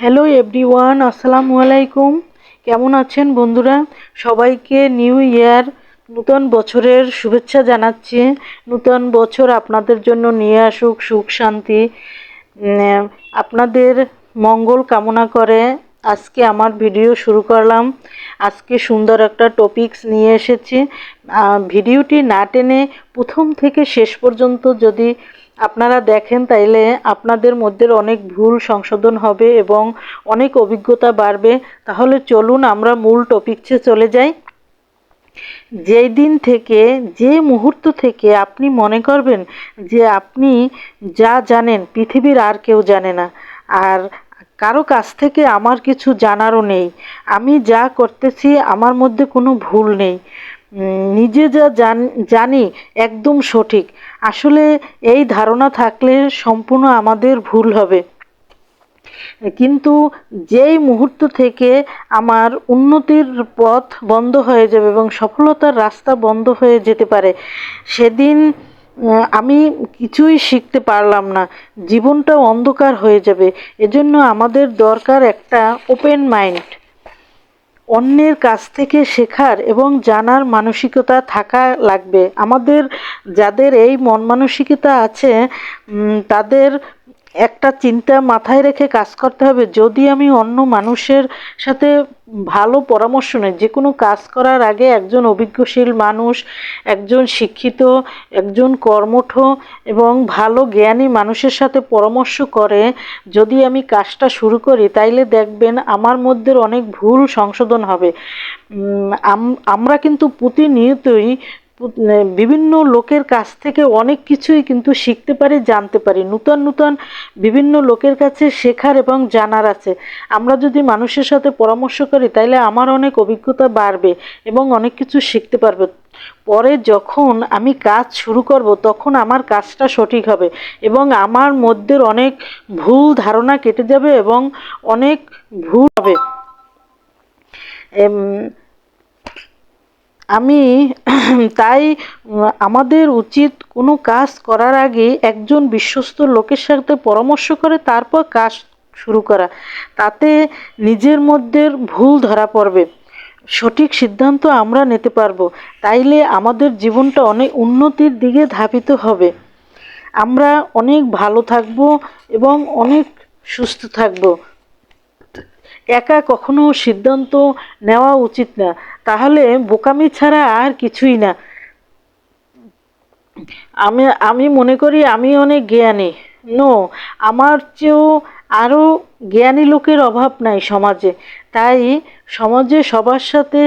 Hello everyone আসসালামু আলাইকুম কেমন আছেন বন্ধুরা? সবাইকে নিউ ইয়ার নূতন বছরের শুভেচ্ছা জানাচ্ছি। নূতন বছর আপনাদের জন্য নিয়ে আসুক সুখ, শান্তি আপনাদের মঙ্গল কামনা করে আজকে আমার ভিডিও শুরু করলাম। আজকে সুন্দর একটা টপিকস নিয়ে এসেছি। ভিডিওটি না টেনে প্রথম থেকে শেষ পর্যন্ত যদি আপনারা দেখেন তাইলে আপনাদের মধ্যে অনেক ভুল সংশোধন হবে এবং অনেক অভিজ্ঞতা বাড়বে। তাহলে চলুন আমরা মূল টপিকসে চলে যাই। যেই দিন থেকে, যে মুহূর্ত থেকে আপনি মনে করবেন যে আপনি যা জানেন পৃথিবীর আর কেউ জানে না, আর কারও কাছ থেকে আমার কিছু জানারও নেই। আমি যা করতেছি, আমার মধ্যে কোনো ভুল নেই। নিজে যা জান একদম সঠিক। আসলে এই ধারণা থাকলে সম্পূর্ণ আমাদের ভুল হবে। কিন্তু যেই মুহূর্ত থেকে আমার উন্নতির পথ বন্ধ হয়ে যাবে এবং সফলতার রাস্তা বন্ধ হয়ে যেতে পারে, সেদিন আমি কিছুই শিখতে পারলাম না। জীবনটা অন্ধকার হয়ে যাবে। এজন্য আমাদের দরকার একটা ওপেন মাইন্ড অন্যের কাছ থেকে শেখার এবং জানার মানসিকতা থাকা লাগবে। আমাদের যাদের এই মন মানসিকতা আছে তাদের একটা চিন্তা মাথায় রেখে কাজ করতে হবে। যদি আমি অন্য মানুষের সাথে ভালো পরামর্শ নেই, যে কোনো কাজ করার আগে একজন অভিজ্ঞশীল মানুষ, একজন শিক্ষিত, একজন কর্মঠ এবং ভালো জ্ঞানী মানুষের সাথে পরামর্শ করে, যদি আমি কাজটা শুরু করি, তাইলে দেখবেন আমার মধ্যে অনেক ভুল সংশোধন হবে। আমরা কিন্তু প্রতিনিয়তই বিভিন্ন লোকের কাছ থেকে অনেক কিছুই কিন্তু শিখতে পারি, জানতে পারি। নূতন নূতন বিভিন্ন লোকের কাছে শেখার এবং জানার আছে। আমরা যদি মানুষের সাথে পরামর্শ করি, তাইলে আমার অনেক অভিজ্ঞতা বাড়বে এবং অনেক কিছু শিখতে পারবে। পরে যখন আমি কাজ শুরু করব, তখন আমার কাজটা সঠিক হবে এবং আমার মধ্যে অনেক ভুল ধারণা কেটে যাবে এবং অনেক ভুল হবে। আমি তাই আমাদের উচিত কোনো কাজ করার আগে একজন বিশ্বস্ত লোকের সাথে পরামর্শ করে তারপর কাজ শুরু করা। তাতে নিজের মধ্যে ভুল ধরা পড়বে। সঠিক সিদ্ধান্ত আমরা নিতে পারব। তাইলে আমাদের জীবনটা অনেক উন্নতির দিকে ধাবিত হবে। আমরা অনেক ভালো থাকব এবং অনেক সুস্থ থাকব। একা কখনো সিদ্ধান্ত নেওয়া উচিত না। তাহলে বোকামি ছাড়া আর কিছুই না। আমি আমি মনে করি আমি অনেক জ্ঞানী। নো আমার চেয়েও আরও জ্ঞানী লোকের অভাব নাই সমাজে। তাই সমাজে সবার সাথে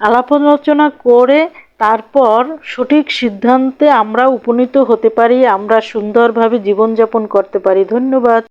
আলাপ আলোচনা করে তারপর সঠিক সিদ্ধান্তে আমরা উপনীত হতে পারি, আমরা সুন্দরভাবে জীবনযাপন করতে পারি। ধন্যবাদ।